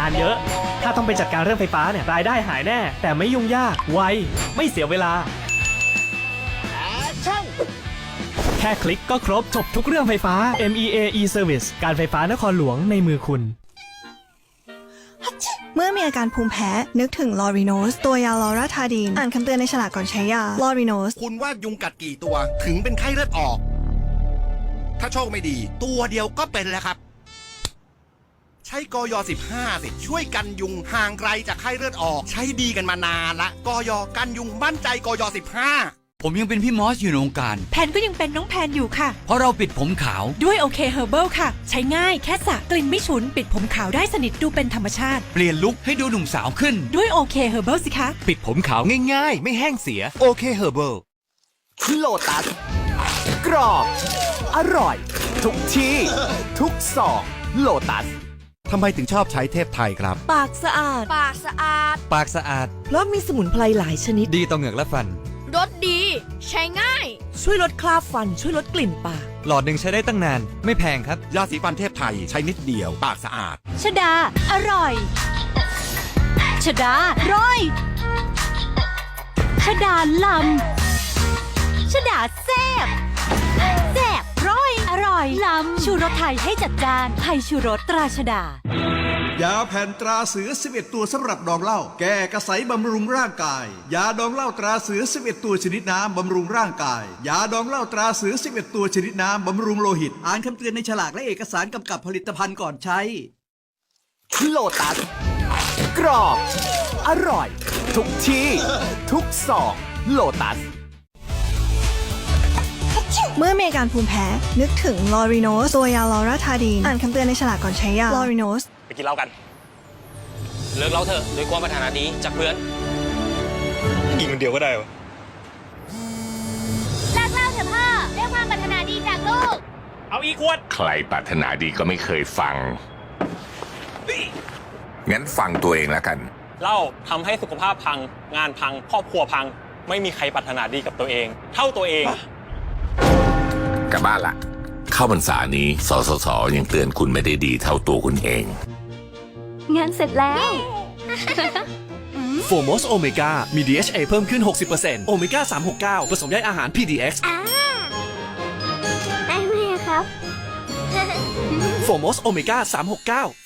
งานเยอะ ถ้าต้องไปจัดการเรื่องไฟฟ้าเนี่ยรายได้หายแน่ แต่ไม่ยุ่งยาก ไว ไม่เสียเวลา แค่คลิกก็ครบจบทุกเรื่องไฟฟ้า MEA e-Service การไฟฟ้านครหลวงในมือคุณ เมื่อมีอาการภูมิแพ้ นึกถึงลอริโนส ตัวยาลอราทาดีน อ่านคำเตือนในฉลากก่อนใช้ยาลอริโนส คุณว่ายุงกัดกี่ตัวถึงเป็นไข้เลือดออก ถ้าโชคไม่ดี ตัวเดียวก็เป็นแล้วครับ ใช้กอย15สิช่วยกันยุงห่างไกลจากไข้เลือดออก ใช้ดีกันมานานละกอยกันยุงมั่นใจกอย15 ผมยังเป็นพี่มอสอยู่ในวงการ แพนก็ยังเป็นน้องแพนอยู่ค่ะ เพราะเราปิดผมขาว ด้วยโอเคเฮอร์เบิลค่ะ ใช้ง่ายแค่สระกลิ่นไม่ฉุน ปิดผมขาวได้สนิทดูเป็นธรรมชาติ เปลี่ยนลุคให้ดูหนุ่มสาวขึ้น ด้วยโอเคเฮอร์เบิลสิคะ ปิดผมขาวง่ายๆ ไม่แห้งเสียโอเคเฮอร์เบิลโลตัสกรอบ อร่อย ทุกที่ ทุกซองโลตัส ทำไมถึงชอบใช้เทพไทยครับ ปากสะอาด ปากสะอาด ปากสะอาด เพราะมีสมุนไพรหลายชนิด ดีต่อเหงือกและฟัน รสดี ใช้ง่าย ช่วยลดคราบฟัน ช่วยลดกลิ่นปาก หลอดหนึ่งใช้ได้ตั้งนาน ไม่แพงครับ ยาสีฟันเทพไทยใช้นิดเดียว ปากสะอาด ชดา อร่อย ชดาร้อย ชดาลำ ชดาแซ่บแซ่บร้อยอร่อย ลำชูรสไทยให้จัดจานไทยชูรสตราชดา ยาแผ่นตราเสือ 11 ตัวสำหรับดองเหล้าแก้กระสายบำรุงร่างกาย ยาดองเหล้าตราเสือ 11 ตัวชนิดน้ำบำรุงร่างกาย ยาดองเหล้าตราเสือ 11 ตัวชนิดน้ำบำรุงโลหิต อ่านคำเตือนในฉลากและเอกสารกำกับผลิตภัณฑ์ก่อนใช้ โลตัสกรอบ อร่อย ทุกที่ ทุกซองโลตัส เมื่อมีอาการภูมิแพ้ นึกถึงลอริโนสตัวยาลอราทาดีนอ่านคำเตือนในฉลากก่อนใช้ยาลอริโนสไปกินเหล้ากัน เลิกเหล้าเถอะด้วยความปรารถนาดีจากเพื่อนกินคนเดียวก็ได้วะเลิกเล่าเถอะพ่อเรียกความปรารถนาดีจากลูก เอาอีกขวด ใครปรารถนาดีก็ไม่เคยฟัง งั้นฟังตัวเองแล้วกัน เหล้าทำให้สุขภาพพัง งานพัง ครอบครัวพัง ไม่มีใครปรารถนาดีกับตัวเอง เท่าตัวเอง กลับบ้านละ เข้าพรรษานี้สสสยังเตือนคุณไม่ได้ดีเท่าตัวคุณเอง งานเสร็จแล้ว โฟมอสโอเมก้ามี DHA เพิ่มขึ้น 60%โอเมก้า 369 ผสมได้อาหาร PDX ได้ไหมครับ โฟมอสโอเมก้า 369